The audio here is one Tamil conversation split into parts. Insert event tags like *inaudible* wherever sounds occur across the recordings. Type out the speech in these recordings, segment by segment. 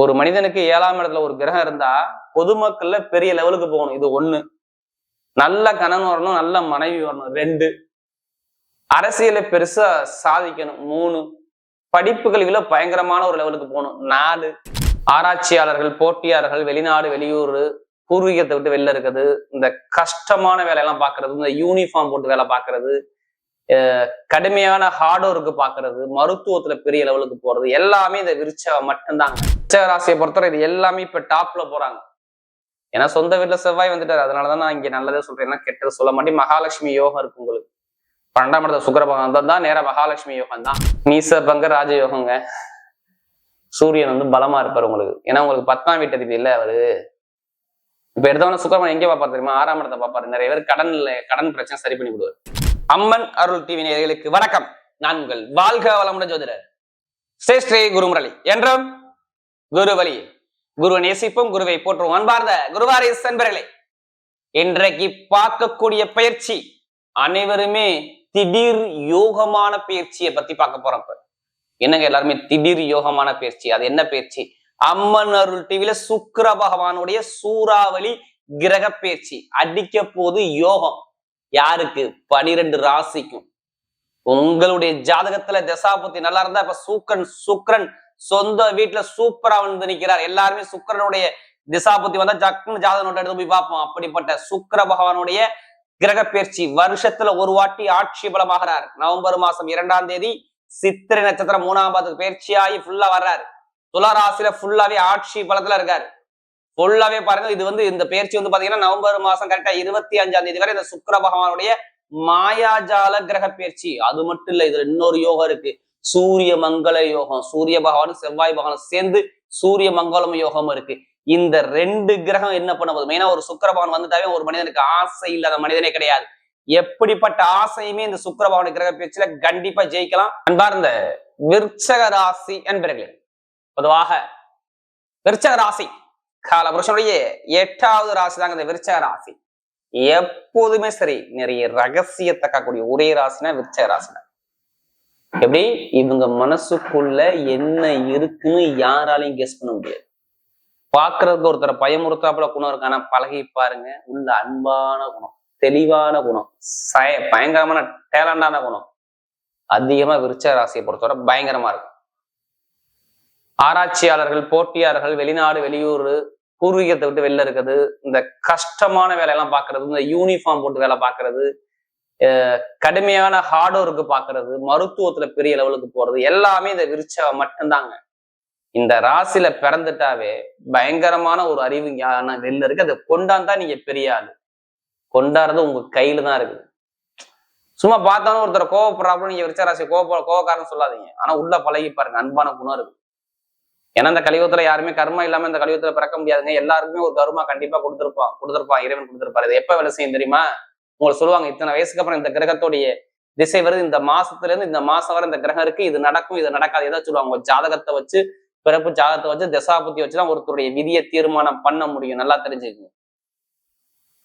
ஒரு மனிதனுக்கு ஏழாம் இடத்துல ஒரு கிரகம் இருந்தா பொதுமக்கள்ல பெரிய லெவலுக்கு போகணும். இது ஒண்ணு. நல்ல கணவன் வரணும் நல்ல மனைவி வரணும். ரெண்டு அரசியலை பெருசா சாதிக்கணும். மூணு படிப்புகளில பயங்கரமான ஒரு லெவலுக்கு போகணும். நாலு ஆராய்ச்சியாளர்கள் போட்டியாளர்கள் வெளிநாடு வெளியூர் பூர்வீகத்தை விட்டு வெளில இருக்கிறது. இந்த கஷ்டமான வேலையெல்லாம் பாக்குறது இந்த யூனிஃபார்ம் போட்டு வேலை பாக்குறது கடுமையான ஹார்ட் ஒர்க்கு பாக்குறது மருத்துவத்துல பெரிய லெவலுக்கு போறது எல்லாமே இந்த விருச்சகம் மட்டும்தாங்க விருச்சக ராசியை பொறுத்தவரை இது எல்லாமே இப்ப டாப்ல போறாங்க. ஏன்னா சொந்த வீட்டுல செவ்வாய் வந்துட்டாரு. அதனாலதான் நான் இங்க நல்லதே சொல்றேன். ஏன்னா கெட்டது சொல்ல மாட்டேன். மகாலட்சுமி யோகம் இருக்கு உங்களுக்கு. பன்னெண்டாம் இடத்துல சுக்கர பகவான் தான் நேரா மகாலட்சுமி யோகம் தான். நீச பங்க ராஜ யோகங்க சூரியன் வந்து பலமா இருப்பாரு உங்களுக்கு. ஏன்னா உங்களுக்கு பத்தாம் வீட்டதிபதி இல்ல அவரு. இப்ப எடுத்தவன சுக்கரமன் எங்க பாப்பாரு தெரியுமா? ஆறாம் இடத்தை பாப்பாரு நிறைய பேர் கடன் கடன் பிரச்சனை சரி பண்ணி விடுவார் அம்மன் அருள் டிவி நேயர்களுக்கு வணக்கம். நான் உங்கள் வாழ்க வளமுடன் ஜோதிடர். ஸ்ரீ ஸ்ரீ குருமுரளி. என்றும் குரு வழி குரு நேசிப்பும் குருவை போற்றும் அன்பார்ந்த குருவாரி சென்பர்களே இன்றைக்கு பார்க்கக்கூடிய பயிற்சி அனைவருமே திடீர் யோகமான பயிற்சியை பத்தி பார்க்க போறோம் என்னங்க எல்லாருமே திடீர் யோகமான பயிற்சி? அது என்ன பயிற்சி? அம்மன் அருள் டிவில சுக்கிர பகவானுடைய சூறாவளி கிரக பயிற்சி. அடிக்க போது யோகம். யாருக்கு? பனிரெண்டு ராசிக்கும். உங்களுடைய ஜாதகத்துல தசாபுத்தி நல்லா இருந்தா இப்ப சூக்கன் சுக்ரன் சொந்த வீட்டுல சூப்பரா வந்து நிக்கிறார். எல்லாருமே சுக்கிரனுடைய திசாபுத்தி வந்தா ஜக்குன்னு ஜாதக நோட்டை எடுத்து போய் பார்ப்போம். அப்படிப்பட்ட சுக்கர பகவானுடைய கிரக பயிற்சி வருஷத்துல ஒரு வாட்டி ஆட்சி பலமாகிறார். நவம்பர் மாசம் இரண்டாம் தேதி சித்திரை நட்சத்திரம் மூணாம் பாதத்துக்கு பயிற்சியாகி ஃபுல்லா வர்றாரு. துளராசில ஃபுல்லாவே ஆட்சி பலத்துல இருக்காரு. ஃபுல்லாவே பாருங்க இது வந்து இந்த பயிற்சி வந்து பாத்தீங்கன்னா நவம்பர் மாசம் கரெக்டா இருபத்தி அஞ்சாம் தேதி வரை இந்த சுக்கர பகவானுடைய மாயாஜால கிரக பயிற்சி. அது மட்டும் இல்ல இதுல இன்னொரு யோகம் இருக்கு. சூரிய மங்கள யோகம். சூரிய பகவானும் செவ்வாய் பகவானும் சேர்ந்து சூரிய மங்களம் யோகம் இருக்கு. இந்த ரெண்டு கிரகம் என்ன பண்ண போகுது? மெயினா ஒரு சுக்கர பகவான் வந்துட்டாவே ஒரு மனிதனுக்கு ஆசை இல்லாத மனிதனே கிடையாது. எப்படிப்பட்ட ஆசையுமே இந்த சுக்கர பகவான கிரக பயிற்சியில கண்டிப்பா ஜெயிக்கலாம். அன்பார்ந்த விருச்சக ராசி என்பர்களே பொதுவாக விருச்சக ராசி கால புருஷனுடைய எட்டாவது ராசி தாங்க இந்த விருச்சக ராசி. எப்போதுமே சரி நிறைய ரகசியத்தை காக்கக்கூடிய ஒரே ராசினா விருச்சக ராசினா எப்படி? இவங்க மனசுக்குள்ள என்ன இருக்குன்னு யாராலையும் கெஸ் பண்ண முடியாது. பாக்குறதுக்கு ஒருத்தரை பயமுறுத்தாப்புல குணம் இருக்கு ஆனா பழகி பாருங்க. உள்ள அன்பான குணம் தெளிவான குணம் சய பயங்கரமான டேலண்டான குணம். அதிகமா விருச்ச ராசியை பொறுத்தவரை பயங்கரமா இருக்கும். ஆராய்ச்சியாளர்கள் போட்டியாளர்கள் வெளிநாடு வெளியூர் பூர்வீகத்தை விட்டு வெளில இருக்கிறது இந்த கஷ்டமான வேலையெல்லாம் பார்க்கறது இந்த யூனிஃபார்ம் போட்டு வேலை பார்க்கறது கடுமையான ஹார்ட் ஒர்க்கு பார்க்கறது மருத்துவத்துல பெரிய லெவலுக்கு போறது எல்லாமே இந்த விருச்சகம் மட்டும்தாங்க. இந்த ராசியில பிறந்துட்டாவே பயங்கரமான ஒரு அறிவு ஞானம் வெளில இருக்கு. அதை கொண்டாந்தா நீங்க பெரிய ஆளு. கொண்டாடுறது உங்க கையில தான் இருக்குது. சும்மா பார்த்தாலும் ஒருத்தர் கோவப்படுறாப்புல நீங்க விருச்ச ராசி கோவ கோவக்காரன்னு சொல்லாதீங்க. ஆனா உள்ள பழகி பாருங்க அன்பான குணம் இருக்கு. ஏன்னா இந்த கலியுகத்துல யாருமே கர்மா இல்லாம இந்த கலியுகத்துல பிறக்க முடியாதுங்க. எல்லாருக்குமே ஒரு கர்மா கண்டிப்பா கொடுத்துருப்பான் கொடுத்துருப்பான் இறைவன் கொடுத்துருப்பாரு. இது எப்ப வேலை செய்யும் தெரியுமா? உங்களுக்கு சொல்லுவாங்க இத்தனை வயசுக்கு அப்புறம் இந்த கிரகத்துடைய திசை வருது. இந்த மாசத்துல இருந்து இந்த மாசம் வரை இந்த கிரகம் இருக்கு. இது நடக்கும் இது நடக்காது. ஏதாவது சொல்லுவாங்க? உங்க ஜாதகத்தை வச்சு பிறப்பு ஜாதகத்தை வச்சு தசாபுத்தி வச்சுதான் ஒருத்தருடைய விதியை தீர்மானம் பண்ண முடியும். நல்லா தெரிஞ்சுக்கங்க.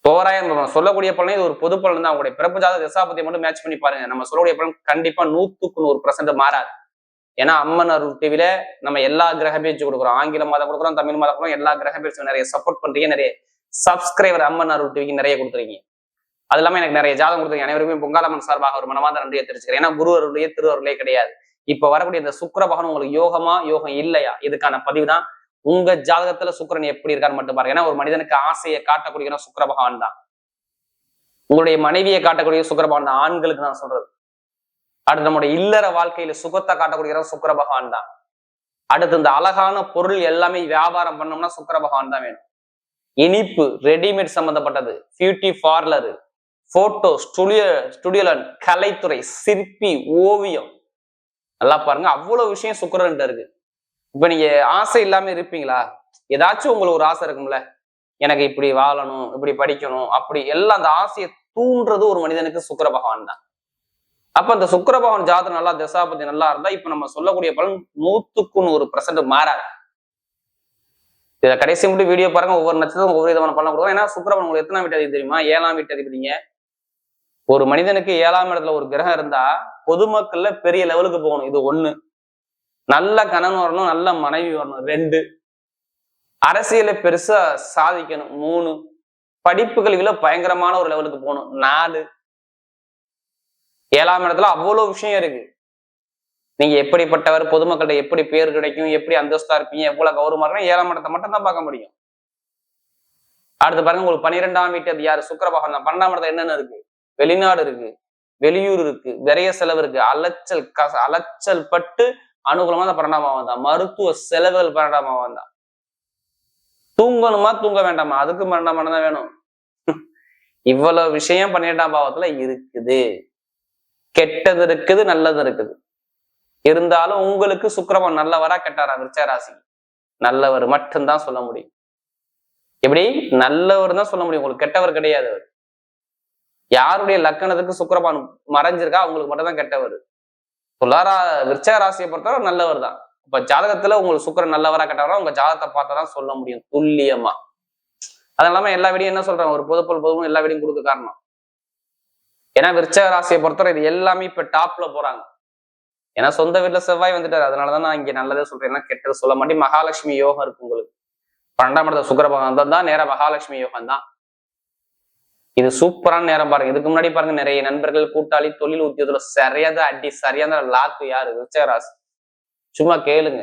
தோராயம் சொல்லக்கூடிய பலன் இது ஒரு பொது பலன் தான். உங்களுடைய பிறப்பு ஜாதக தசாபத்தியை மட்டும் மேட்ச் பண்ணி பாருங்க. நம்ம சொல்லக்கூடிய பலன் கண்டிப்பா நூத்துக்கு நூறு பர்சன்ட் மாறாது. ஏன்னா அம்மன் அருள் டிவில நம்ம எல்லா கிரக பேச்சு கொடுக்குறோம். ஆங்கில மாதம் கொடுக்குறோம் தமிழ் மாதம் கொடுக்குறோம் எல்லா கிரக பேச்சு நிறைய சப்போர்ட் பண்றீங்க நிறைய சப்ஸ்கிரைபர் அம்மன் அருள் டிவிக்கு நிறைய கொடுத்துருக்கீங்க. அது இல்லாம எனக்கு நிறைய ஜாதகம் கொடுத்துருங்க அனைவருமே பொங்காலம்மன் சார்பாக ஒரு மனமாத நன்றியை தெரிஞ்சுக்கிறேன் ஏன்னா குரு அருளையே திரு அருளே கிடையாது. இப்ப வரக்கூடிய இந்த சுக்கர பகவான் உங்களுக்கு யோகமா யோகம் இல்லையா? இதுக்கான பதிவு தான். உங்க ஜாதகத்துல சுக்கிரன் எப்படி இருக்கான்னு மட்டும் பாருங்க. ஏன்னா ஒரு மனிதனுக்கு ஆசையை காட்டக்கூடிய சுக்கர பகவான் தான். உங்களுடைய மனைவியை காட்டக்கூடிய சுக்கர பகவான் தான். ஆண்களுக்கு நான் சொல்றது. அடுத்து நம்முடைய இல்லற வாழ்க்கையில சுகத்தை காட்டக்கூடிய சுக்கர பகவான் தான். அடுத்து இந்த அழகான பொருள் எல்லாமே வியாபாரம் பண்ணோம்னா சுக்கர பகவான் தான் வேணும். இனிப்பு ரெடிமேட் சம்பந்தப்பட்டது. பியூட்டி பார்லரு போட்டோ ஸ்டுடியோ ஸ்டுடியோலன் கலைத்துறை சிற்பி ஓவியம். நல்லா பாருங்க. அவ்வளவு விஷயம் சுக்கரன்ட்டு இருக்கு. இப்ப நீங்க ஆசை இல்லாம இருப்பீங்களா? ஏதாச்சும் உங்களுக்கு ஒரு ஆசை இருக்கும்ல. எனக்கு இப்படி வாழணும் இப்படி படிக்கணும் அப்படி எல்லாம் அந்த ஆசையை தூண்டுறது ஒரு மனிதனுக்கு சுக்கர பகவான் தான். அப்ப அந்த சுக்கரபவன் ஜாதகம் நல்லா தசாபதி நல்லா இருந்தா இப்ப நம்ம சொல்லக்கூடிய பலன் நூத்துக்கு நூறு பர்சன்ட் மாறாது. இதை கடைசி மட்டும் வீடியோ பாருங்க ஒவ்வொரு நட்சத்திரம் ஒவ்வொரு விதமான பலன் கொடுக்கும். ஏன்னா சுக்கிரபவன் உங்களுக்கு எத்தனாம் வீட்டு அதிபதி தெரியுமா? ஏழாம் வீட்டு அதிபதிங்க ஒரு மனிதனுக்கு ஏழாம் இடத்துல ஒரு கிரகம் இருந்தா பொதுமக்கள்ல பெரிய லெவலுக்கு போகணும். இது ஒண்ணு. நல்ல கணவன் வரணும் நல்ல மனைவி வரணும். ரெண்டு. அரசியலை பெருசா சாதிக்கணும். மூணு. படிப்பு கல்வியில பயங்கரமான ஒரு லெவலுக்கு போகணும். நாலு. ஏழாம் இடத்துல அவ்வளவு விஷயம் இருக்கு. நீங்க எப்படிப்பட்டவர் பொதுமக்கள்கிட்ட எப்படி பேர் கிடைக்கும் எப்படி அந்தஸ்தா இருப்பீங்க எவ்வளவு கௌரவமா இருக்கணும் ஏழாம் இடத்தை மட்டும் தான் பார்க்க முடியும். அடுத்து பாருங்க உங்களுக்கு பன்னிரெண்டாம் வீட்டு அது யாரு சுக்கரபகவான் தான். பன்னெண்டாம் இடத்துல என்னென்ன இருக்கு? வெளிநாடு இருக்கு வெளியூர் இருக்கு விரைய செலவு இருக்கு. அலைச்சல் கச அலைச்சல் பட்டு அனுகூலமா அந்த பன்னெண்டாம் தான். மருத்துவ செலவுகள் பன்னெண்டாம் பாவம் தான். தூங்கணுமா தூங்க வேண்டாமா? அதுக்கு பன்னெண்டாம் தான் வேணும். *laughs* இவ்வளவு விஷயம் பன்னிரெண்டாம் பாவத்துல இருக்குது. கெட்டது இருக்குது நல்லது இருக்குது. இருந்தாலும் உங்களுக்கு சுக்கிரமன் நல்லவரா கெட்டாரா விருச்சராசி நல்லவர் மட்டும்தான் சொல்ல முடியும். எப்படி? நல்லவர் தான் சொல்ல முடியும். உங்களுக்கு கெட்டவர் கிடையாது அவர். யாருடைய லக்கணத்துக்கு சுக்கிரபான் மறைஞ்சிருக்கா அவங்களுக்கு மட்டும் தான் கெட்டவர். துளாரா விருச்சக ராசியை பொறுத்தவரை நல்லவர் தான். இப்ப ஜாதகத்துல உங்களுக்கு சுக்கரன் நல்லவரா கெட்டவரா உங்க ஜாதகத்தை பார்த்தா தான் சொல்ல முடியும். துல்லியமா. அது இல்லாம எல்லா வீடியும் என்ன சொல்றேன் ஒரு பொதுப்பொல் பொதுவும் எல்லா வீடியும் கொடுக்க காரணம். ஏன்னா விருச்சக ராசியை பொறுத்தவரை இது எல்லாமே இப்ப டாப்ல போறாங்க. ஏன்னா சொந்த வீட்டுல செவ்வாய் வந்துட்டாரு. அதனாலதான் நான் இங்க நல்லதே சொல்றேன். ஏன்னா கெட்டது சொல்ல மாட்டேன் மகாலட்சுமி யோகம் இருக்கு உங்களுக்கு. பன்னெண்டாம் இடத்துல சுக்கர பகவான் தான் நேரம் மகாலட்சுமி யோகம் தான். இது சூப்பரான நேரம் பாருங்க. இதுக்கு முன்னாடி பாருங்க நிறைய நண்பர்கள் கூட்டாளி தொழில் உத்தியோகத்துல சரியாத அடி சரியான லாக்கு யாரு? விருச்சகராசி சும்மா கேளுங்க.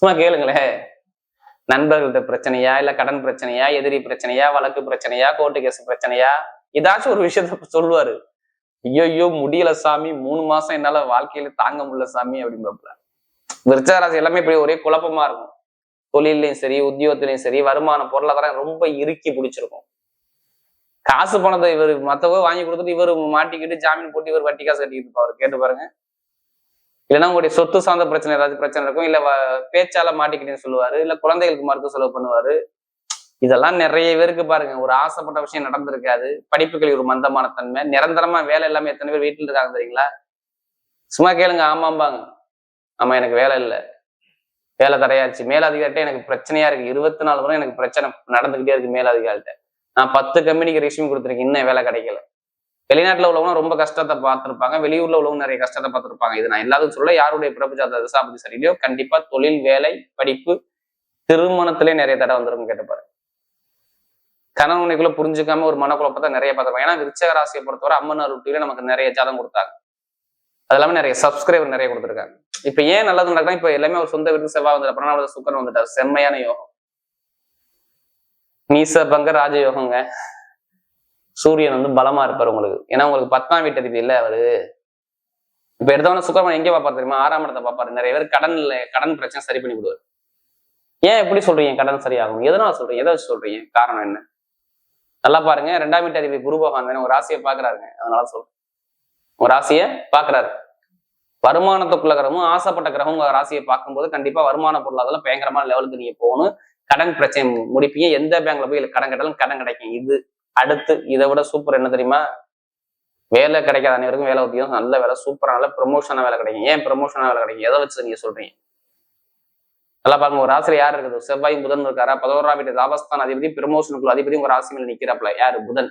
சும்மா கேளுங்களேன் நண்பர்கள்ட்ட பிரச்சனையா? இல்ல கடன் பிரச்சனையா? எதிரி பிரச்சனையா? வழக்கு பிரச்சனையா? கோர்ட்டு கேஸ் பிரச்சனையா? ஏதாச்சும் ஒரு விஷயத்த சொல்லுவாரு. ஐயோ முடியல சாமி மூணு மாசம் என்னால வாழ்க்கையில தாங்க முடியல சாமி அப்படின்னு விருச்சகராசி எல்லாமே இப்படி ஒரே குழப்பமா இருக்கும். தொழிலையும் சரி உத்தியோகத்திலையும் சரி வருமான பொருளாதாரம் ரொம்ப இறுக்கி பிடிச்சிருக்கும். காசு பணத்தை இவர் மற்றவங்க வாங்கி கொடுத்துட்டு இவர் மாட்டிக்கிட்டு ஜாமீன் போட்டு இவர் வட்டி காசு கட்டிக்கிட்டு இருப்பாரு. கேட்டு பாருங்க. இல்லைன்னா உங்களுடைய சொத்து சார்ந்த பிரச்சனை ஏதாச்சும் பிரச்சனை இருக்கும். இல்ல பேச்சால மாட்டிக்கிட்டேன்னு சொல்லுவாரு. இல்ல குழந்தைகளுக்கு மருத்துவ செலவு பண்ணுவாரு. இதெல்லாம் நிறைய பேருக்கு பாருங்க. ஒரு ஆசைப்பட்ட விஷயம் நடந்திருக்காது. படிப்புகளில் ஒரு மந்தமான தன்மை. நிரந்தரமா வேலை இல்லாம எத்தனை பேர் வீட்டுல இருக்காங்க தெரியுங்களா? சும்மா கேளுங்க. ஆமாம்பாங்க. ஆமா எனக்கு வேலை இல்லை. வேலை தடையாச்சு. மேலதிகாரிட்ட எனக்கு பிரச்சனையா இருக்கு. இருபத்தி நாலு முறை எனக்கு பிரச்சனை நடந்துகிட்டே இருக்கு மேலதிகாரிட்ட நான் பத்து கம்பெனிக்கு ரெஷ்யூம் கொடுத்துருக்கேன். இன்னும் வேலை கிடைக்கல. வெளிநாட்டுல உள்ளவங்க ரொம்ப கஷ்டத்தை பார்த்திருப்பாங்க. வெளியூர்ல உள்ளவங்க நிறைய கஷ்டத்தை பார்த்துருப்பாங்க. இது நான் எல்லாத்துக்கும் சொல்ல யாருடைய பிறப்பு ஜாத தசாபதி சரியிலையோ கண்டிப்பா தொழில் வேலை படிப்பு திருமணத்திலே நிறைய தடை வந்துடும் கேட்டுப்பாரு. கணவனுக்குள்ள புரிஞ்சுக்காம ஒரு மனக்குழப்பத்தை நிறைய பார்த்துருப்பாங்க ஏன்னா விருச்சக ராசியை பொறுத்தவரை அம்மன் ரொட்டியில நமக்கு நிறைய ஜாதம் கொடுத்தாங்க. அது இல்லாம நிறைய சப்ஸ்கிரைபர் நிறைய கொடுத்துருக்காங்க. இப்ப ஏன் நல்லது நடக்குதுன்னா இப்ப எல்லாமே ஒரு சொந்த வீட்டுக்கு செவ்வாய் வந்துட்டு பிரணாமத சுக்கரன் வந்துட்டார். செம்மையான யோகம். நீச பங்க ராஜயோகங்க. சூரியன் வந்து பலமா இருப்பார் உங்களுக்கு. ஏன்னா உங்களுக்கு பத்தாம் வீட்டதிபதி இல்ல அவரு. இப்ப எடுத்தவன சுக்கரமன் எங்க பாப்பாரு தெரியுமா? ஆறாம் இடத்தை பாப்பாரு நிறைய பேர் கடன்ல கடன் பிரச்சனை சரி பண்ணி விடுவார் ஏன் எப்படி சொல்றீங்க? கடன் சரியாகும். எதனால சொல்றீங்க? எதை வச்சு சொல்றீங்க? காரணம் என்ன? நல்லா பாருங்க. ரெண்டாம் வீட்டு அதிபதி குரு பகவான் தானே. ஒரு ராசியை பாக்குறாருங்க. அதனால சொல்றேன். ஒரு ராசியை பாக்குறாரு. வருமானத்துக்குள்ள கிரகமும் ஆசைப்பட்ட கிரகம் உங்க ராசியை பார்க்கும்போது கண்டிப்பா வருமான பொருளாதாரம் பயங்கரமான லெவலுக்கு நீங்க போகணும். கடன் பிரச்சனை முடிப்பீங்க. எந்த பேங்க்ல போய் கடன் கட்டாலும் கடன் கிடைக்கும். இது அடுத்து இதை விட சூப்பர் என்ன தெரியுமா? வேலை கிடைக்காத அனைவருக்கும் வேலை உத்தியோகம். நல்ல வேலை சூப்பரான நல்ல ப்ரொமோஷனாக வேலை கிடைக்கும். ஏன் ப்ரொமோஷனாக வேலை கிடைக்கும்? எதை வச்சு நீங்க சொல்றீங்க? நல்லா பாருங்க ஒரு ராசியில யார் இருக்குது? செவ்வாய் புதன் இருக்காரா? பதினோராம் வீட்டு லாபஸ்தான் அதிபதி ப்ரமோஷனுக்குள்ள அதிபதி உங்க ராசி மேல நிக்கிறாப்ல யாரு? புதன்.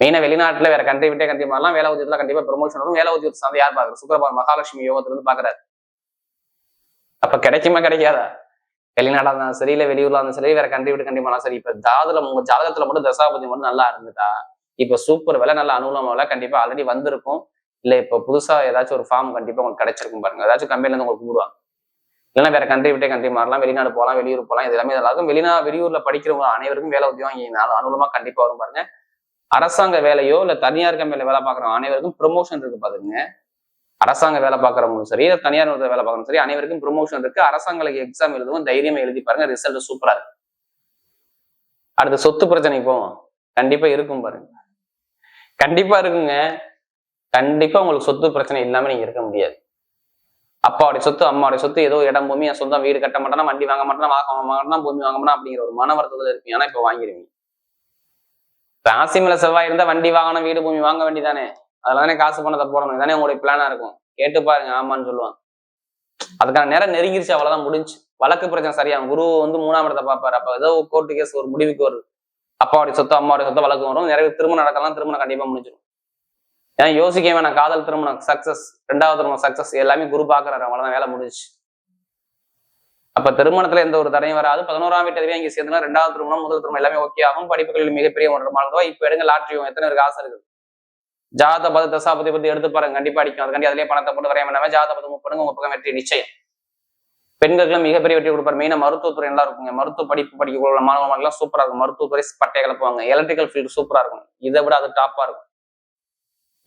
மெயினா வெளிநாட்டுல வேற கண்ட்ரி விட்டே கண்ட்ரி மாறலாம். வேலை உத்தியத்துல கண்டிப்பா ப்ரமோஷன் வரும். வேலை உத்தியத்தை சார்ந்து யார் பாக்குறது சுக்கரபார் மகாலட்சுமி யோகத்துல இருந்து பாக்குறாரு. அப்ப கிடைக்குமா கிடைக்காதா? வெளிநாடா இருந்தாலும் சரி இல்ல வெளியூர்ல இருந்தாலும் சரி வேற கண்ட்ரி விட்டு கண்ட்ரி போனாலும் சரி. இப்ப ஜாதகத்துல உங்க ஜாதகத்துல மட்டும் தசாபதி மட்டும் நல்லா இருந்துட்டா இப்ப சூப்பர் வேலை நல்ல அனுகூலமா வேலை கண்டிப்பா ஆல்ரெடி வந்திருக்கும். இல்ல இப்ப புதுசா ஏதாச்சும் ஒரு ஃபார்ம் கண்டிப்பா உங்களுக்கு கிடைச்சிருக்கும் பாருங்க. ஏதாச்சும் கம்பெனில இருந்து உங்களுக்கு கூடுவாங்க. இல்லைன்னா வேற கண்ட்ரி விட்டே கண்ட்ரி மாறலாம் வெளிநாடு போகலாம் வெளியூர் போகலாம் இது எல்லாமே நல்லாஇருக்கும் வெளிநா வெளியூர்ல படிக்கிறவங்க அனைவருக்கும் வேலை உத்தியோகம் இங்க கண்டிப்பாக அனுகூலமா கண்டிப்பா வரும் பாருங்க. அரசாங்க வேலையோ இல்ல தனியார் கம்பெனில வேலை பார்க்குற அனைவருக்கும் ப்ரொமோஷன் இருக்கு பாருங்க அரசாங்க வேலை பார்க்குறவங்களும் சரி தனியார் வேலை பார்க்கறவங்க சரி அனைவருக்கும் ப்ரொமோஷன் இருக்கு. அரசாங்களுக்கு எக்ஸாம் எழுதுவோம் தைரியமா எழுதி பாருங்க ரிசல்ட் சூப்பரா இருக்கு. அடுத்து சொத்து பிரச்சனைக்கு போவோம். கண்டிப்பா இருக்கும் பாருங்க. கண்டிப்பா இருக்குங்க. கண்டிப்பா உங்களுக்கு சொத்து பிரச்சனை இல்லாம நீங்க இருக்க முடியாது. அப்பாவுடைய சொத்து அம்மாவுடைய சொத்து ஏதோ இடம் பூமி என் சொந்தம் வீடு கட்ட மாட்டேனா வண்டி வாங்க மாட்டேனா வாங்க மாட்டேனா பூமி வாங்க மாட்டேனா அப்படிங்கிற ஒரு மன வருத்தத்தில் இருப்பீங்க. ஆனா இப்ப வாங்கிடுவீங்க ராசி மேல செவ்வாய் இருந்தா வண்டி வாங்கணும் வீடு பூமி வாங்க வேண்டிதானே அதுல தானே காசு பணத்தை போடணும். இதானே உங்களுடைய பிளானா இருக்கும். கேட்டு பாருங்க. ஆமான்னு சொல்லுவான். அதுக்கான நேரம் நெருங்கிருச்சு. அவ்வளவுதான் முடிஞ்சு. வழக்கு பிரச்சனை சரியாகும் குரு வந்து மூணாம் இடத்தை பார்ப்பாரு. அப்ப ஏதோ கோர்ட்டு கேஸ் ஒரு முடிவுக்கு வருது. அப்பாவுடைய சொத்து அம்மாவுடைய சொத்து வழக்கு வரும். நிறைய திருமணம் நடக்கலாம். திருமணம் கண்டிப்பா முடிஞ்சிடும். ஏன்னா யோசிக்கவே நான் காதல் திருமணம் சக்சஸ் ரெண்டாவது திருமணம் சக்சஸ் எல்லாமே குரு பாக்குறாரு அவ்வளவுதான் வேலை முடிஞ்சுச்சு. அப்ப திருமணத்துல எந்த ஒரு தடையும் வராது. பதினோராம் வீட்டு அதிபதி இங்க ரெண்டாவது திருமணம் முதல் திருமணம் எல்லாமே ஓகே ஆகும். படிப்புகளில் மிகப்பெரிய ஒன்று மாறும் இப்ப எடுங்க லாட்ரியும் எத்தனை இருக்கு ஆசை இருக்குது? ஜாத பத தசாபதி பத்தி எடுத்து பாருங்க கண்டிப்பா அடிக்கும். அதுக்காண்டி அதிலே பணத்தை போட்டு வரைய வேண்டாம் ஜாத பதம் முப்படுங்க உங்க பக்கம் வெற்றி நிச்சயம். பெண்களுக்கு மிகப்பெரிய வெற்றி கொடுப்பாரு. மெயினா மருத்துவத்துறை நல்லா இருக்குங்க. மருத்துவ படிப்பு படிக்கக்கூடிய மாணவர்கள் சூப்பரா இருக்கும். மருத்துவத்துறை பட்டையை கிளப்புவாங்க எலக்ட்ரிக்கல் ஃபீல்டு சூப்பரா இருக்கும். இதை விட அது டாப்பா இருக்கும்.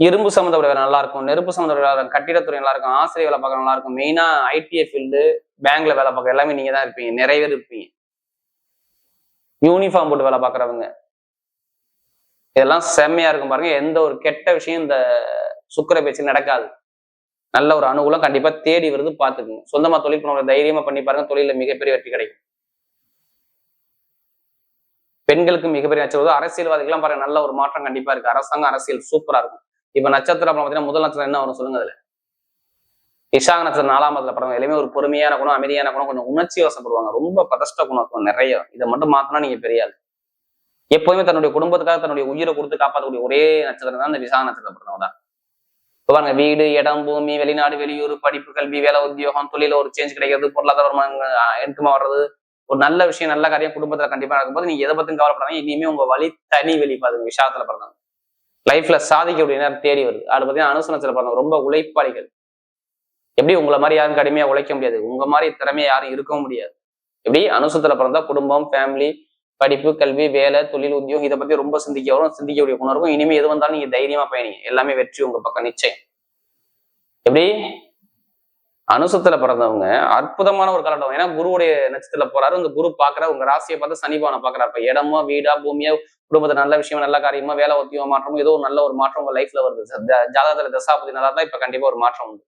இரும்பு சம்மந்தப்பட்ட வேலை நல்லா இருக்கும் நெருப்பு சம்மந்தப்பட்ட வேலை இருக்கும் கட்டிடத்துறை நல்லா இருக்கும் ஆசிரியர் வேலை பார்க்க நல்லா இருக்கும் மெயினா ஐடிஐ ஃபீல்டு பேங்க்ல வேலை பார்க்க எல்லாமே நீங்க தான் இருப்பீங்க நிறைய பேர் இருப்பீங்க. யூனிஃபார்ம் போட்டு வேலை பார்க்குறவங்க. இதெல்லாம் செம்மையா இருக்கும் பாருங்க எந்த ஒரு கெட்ட விஷயம் இந்த சுக்கர பேச்சு நடக்காது. நல்ல ஒரு அனுகூலம் கண்டிப்பா தேடி வருது பாத்துக்குங்க சொந்தமா தொழில் பண்ண தைரியமா பண்ணி பாருங்க தொழில மிகப்பெரிய வெற்றி கிடைக்கும். பெண்களுக்கு மிகப்பெரிய நட்சத்திரம் அரசியல்வாதிகள்லாம் பாருங்க நல்ல ஒரு மாற்றம் கண்டிப்பா இருக்கு. அரசாங்கம் அரசியல் சூப்பரா இருக்கும். இப்ப நட்சத்திரம் பாத்தீங்கன்னா முதல் நட்சத்திரம் என்ன வரும் சொல்லுங்க அதுல. இஷாக நட்சத்திரம் நாலாம் இடத்துல படம் எல்லாமே ஒரு பொறுமையான குணம் அமைதியான குணம் கொஞ்சம் உணர்ச்சி வசப்படுவாங்க ரொம்ப பதஷ்ட குணம் இருக்கும் நிறைய. இதை மட்டும் மாத்தினா நீங்க பெரியாது எப்போதுமே தன்னுடைய குடும்பத்துக்காக தன்னுடைய உயிரை கொடுத்து காப்பாற்றக்கூடிய ஒரே நட்சத்திரம் தான் இந்த விசாக நட்சத்திர படம் தான் இப்போ பாருங்க வீடு இடம் பூமி வெளிநாடு வெளியூர் படிப்பு கல்வி வேலை உத்தியோகம் தொழில ஒரு சேஞ்ச் கிடைக்கிறது பொருளாதார இன்கமா வர்றது ஒரு நல்ல விஷயம் நல்ல காரியம் குடும்பத்துல கண்டிப்பா நடக்கும்போது நீங்க எதை பத்தியும் கவலைப்படாதீங்க. இனிமே உங்க வழி தனி வெளி பாருங்க விஷயத்துல பிறந்தாங்க லைஃப்ல சாதிக்கக்கூடிய நேரம் தேடி வருது. அது பார்த்தீங்கன்னா அனுசனத்துல பிறந்தவங்க ரொம்ப உழைப்பாளிகள். எப்படி உங்களை மாதிரி யாரும் கடுமையா உழைக்க முடியாது. உங்க மாதிரி திறமையை யாரும் இருக்கவும் முடியாது. எப்படி? அனுசத்துல பிறந்தா குடும்பம் ஃபேமிலி படிப்பு கல்வி வேலை தொழில் உத்தியோகம் இதை பத்தி ரொம்ப சிந்திக்க வரும். சிந்திக்கக்கூடிய குணம் இனிமே எது வந்தாலும் நீங்க தைரியமா பயணிங்க. எல்லாமே வெற்றி உங்க பக்கம் நிச்சயம். எப்படி? அனுசத்துல பிறந்தவங்க அற்புதமான ஒரு காலகட்டம். ஏன்னா குருவுடைய நட்சத்திரத்துல போறாரு. அந்த குரு பாக்குற உங்க ராசியை பார்த்து சனிபானை பாக்குறாரு. இப்ப இடமா வீடா பூமியா குடும்பத்துல நல்ல விஷயமா நல்ல காரியமா வேலை ஒத்தியமா மாற்றமும் ஏதோ ஒரு நல்ல ஒரு மாற்றம் உங்க லைஃப்ல வருது. ஜாதகத்துல தசாபதி நல்லா தான் இப்ப கண்டிப்பா ஒரு மாற்றம் உண்டு.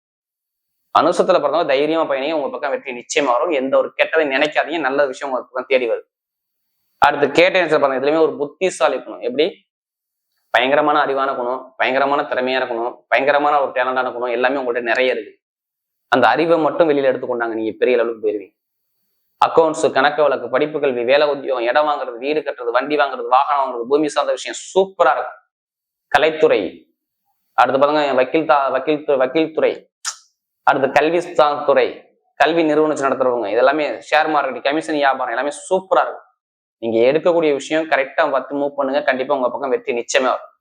அனுசத்துல பிறந்தவங்க தைரியமா பயணிங்க. உங்க பக்கம் வெற்றி நிச்சயமா வரும். எந்த ஒரு கெட்டதை நினைக்காதீங்க. நல்ல விஷயம் உங்க பக்கம் தேடி வருது. அடுத்து கேட்ட பாருங்க. இதுலயுமே ஒரு புத்திசாலி குணம். எப்படி? பயங்கரமான அறிவான குணம் பயங்கரமான திறமையா குணம் பயங்கரமான ஒரு டேலண்டான குணம் எல்லாமே உங்கள்கிட்ட நிறைய இருக்கு. அந்த அறிவை மட்டும் வெளியில எடுத்துக்கொண்டாங்க. நீங்க பெரிய அளவுக்கு போயிருவீங்க. அக்கௌண்ட்ஸ் கணக்கு வழக்கு படிப்பு கல்வி வேலை உத்தியோகம் இடம் வாங்குறது வீடு கட்டுறது வண்டி வாங்குறது வாகனம் வாங்குறது பூமி சார்ந்த விஷயம் சூப்பரா இருக்கும். கலைத்துறை. அடுத்து பாருங்க வக்கீல் தா வக்கீல் துறை வக்கீல் துறை. அடுத்து கல்வி துறை கல்வி நிறுவனத்தை நடத்துறவங்க. இதெல்லாமே ஷேர் மார்க்கெட் கமிஷன் வியாபாரம் எல்லாமே சூப்பரா இருக்கும். நீங்க எடுக்கக்கூடிய விஷயம் கரெக்டா பார்த்து மூவ் பண்ணுங்க. கண்டிப்பா உங்க பக்கம் வெற்றி நிச்சயமே வரும்.